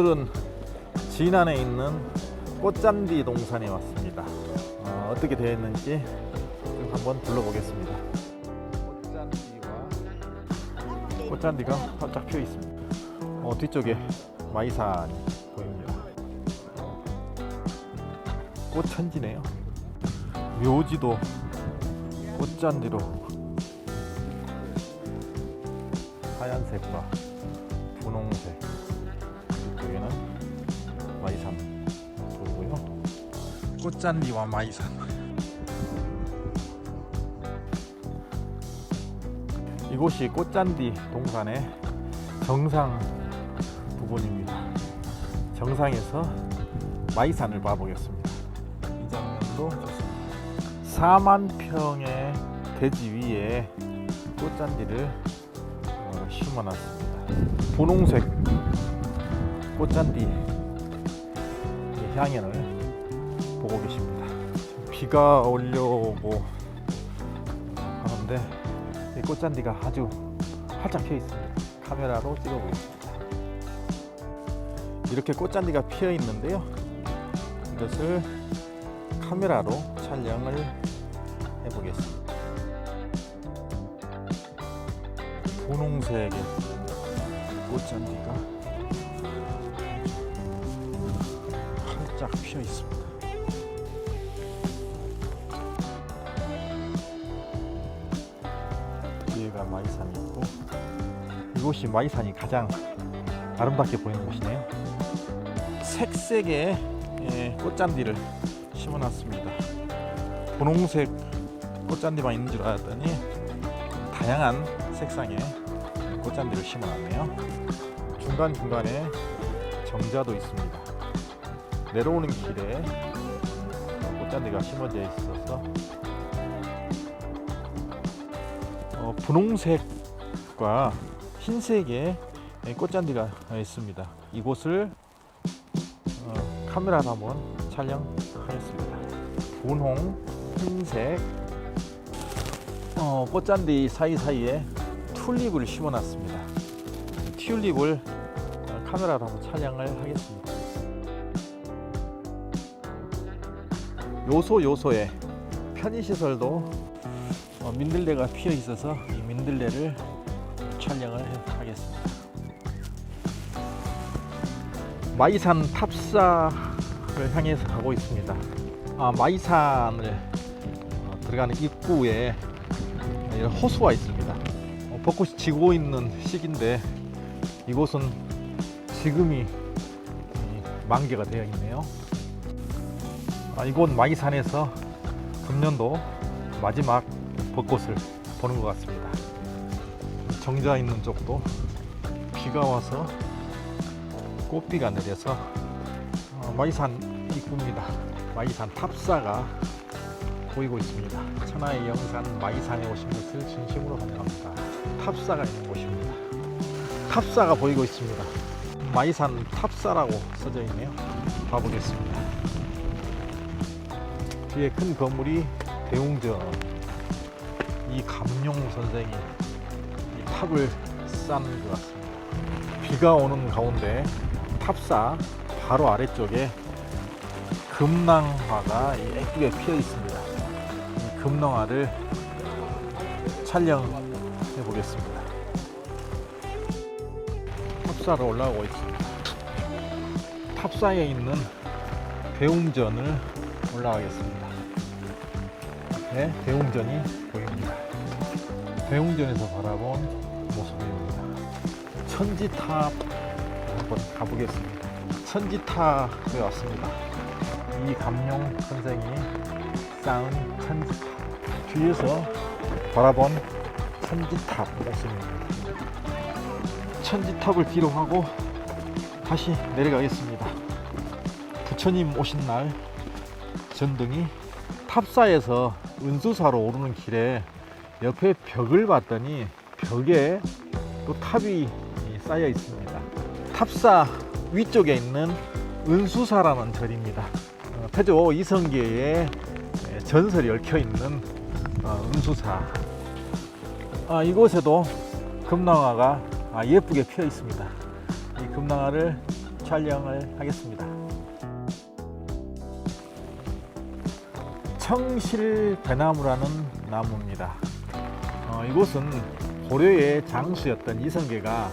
오늘은 진안에 있는 꽃잔디 동산에 왔습니다. 어, 떻게 되어 있는지 좀 한번 둘러보겠습니다. 꽃잔디와 꽃잔디가 활짝 피어 있습니다. 어, 뒤쪽에 마이산이 보입니다. 꽃천지네요. 묘지도 꽃잔디로 하얀색과 분홍색 꽃잔디와 마이산. 이곳이 꽃잔디 동산의 정상 부분입니다. 정상에서 마이산을 봐보겠습니다. 이 장면도 좋습니다. 4만 평의 대지 위에 꽃잔디를 어, 심어놨습니다. 분홍색 꽃잔디 향연을 보고 계십니다. 비가 올려오고 하는데 이 꽃잔디가 아주 활짝 피어 있습니다. 카메라로 찍어보겠습니다. 이렇게 꽃잔디가 피어 있는데요. 이것을 카메라로 촬영을 해보겠습니다. 분홍색의 꽃잔디가 활짝 피어 있습니다. 마이산이 있고 이곳이 마이산이 가장 아름답게 보이는 곳이네요. 색색의 예, 꽃잔디를 심어놨습니다. 분홍색 꽃잔디만 있는 줄 알았더니 다양한 색상의 꽃잔디를 심어놨네요. 중간 중간에 정자도 있습니다. 내려오는 길에 꽃잔디가 심어져 있어서 어, 분홍색과 흰색의 꽃잔디가 있습니다. 이곳을 어, 카메라로 한번 촬영하겠습니다. 분홍, 흰색 어, 꽃잔디 사이사이에 튤립을 심어놨습니다. 튤립을 어, 카메라로 한번 촬영을 하겠습니다. 요소 요소에 편의시설도 어, 민들레가 피어 있어서 이 민들레를 촬영을 해- 하겠습니다. 마이산 탑사를 향해서 가고 있습니다. 아, 마이산을 어, 들어가는 입구에 이런 호수가 있습니다. 어, 벚꽃이 지고 있는 시기인데 이곳은 지금이 이 만개가 되어 있네요. 아, 이곳 마이산에서 금년도 마지막 벚꽃을 보는 것 같습니다. 정자 있는 쪽도 비가 와서 꽃비가 내려서 어, 마이산 입구입니다. 마이산 탑사가 보이고 있습니다. 천하의 영산 마이산에 오신 것을 진심으로 환영합니다. 탑사가 있는 곳입니다. 탑사가 보이고 있습니다. 마이산 탑사라고 써져 있네요. 가보겠습니다. 뒤에 큰 건물이 대웅전. 이 감룡 선생이 이 탑을 쌓는 것 같습니다. 비가 오는 가운데 탑사 바로 아래쪽에 금낭화가 이 예쁘게 피어 있습니다. 이 금낭화를 촬영해 보겠습니다. 탑사로 올라오고 있습니다. 탑사에 있는 대웅전을 올라가겠습니다. 네, 대웅전이 보입니다. 대웅전에서 바라본 모습입니다. 천지탑 한번 가보겠습니다. 천지탑에 왔습니다. 이 감룡 선생이 쌓은 천지탑 뒤에서 바라본 천지탑 모습입니다. 천지탑을 뒤로 하고 다시 내려가겠습니다. 부처님 오신 날 전등이 탑사에서 은수사로 오르는 길에 옆에 벽을 봤더니 벽에 또 탑이 쌓여 있습니다. 탑사 위쪽에 있는 은수사라는 절입니다. 어, 태조 이성계의 에, 전설이 얽혀 있는 어, 은수사. 아, 이곳에도 금낭화가 아, 예쁘게 피어 있습니다. 이 금낭화를 촬영을 하겠습니다. 청실 배나무라는 나무입니다. 어, 이곳은 고려의 장수였던 이성계가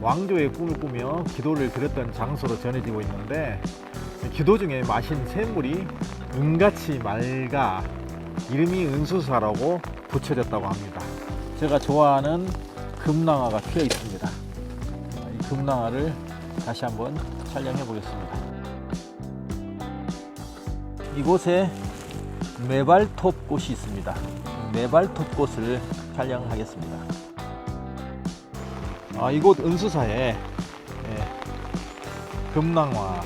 왕조의 꿈을 꾸며 기도를 드렸던 장소로 전해지고 있는데 기도 중에 마신 샘물이 은같이 맑아 이름이 은수사라고 붙여졌다고 합니다. 제가 좋아하는 금낭화가 피어 있습니다. 이 금낭화를 다시 한번 촬영해 보겠습니다. 이곳에 메발톱 꽃이 있습니다. 메발톱 꽃을 촬영하겠습니다. 아, 이곳 은수사에 예, 금낭화,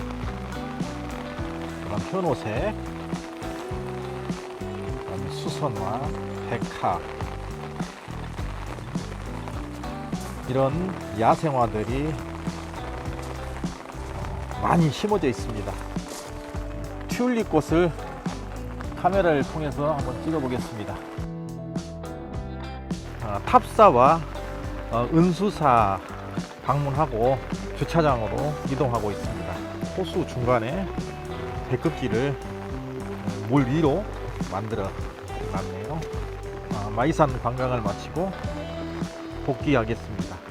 그다음 현오색, 그다음에 수선화, 백화 이런 야생화들이 어, 많이 심어져 있습니다. 튤립 꽃을 카메라를 통해서 한번 찍어 보겠습니다. 아, 탑사와 어, 은수사 방문하고 주차장으로 이동하고 있습니다. 호수 중간에 백급기를 물 위로 만들어 놨네요. 아, 마이산 관광을 마치고 복귀하겠습니다.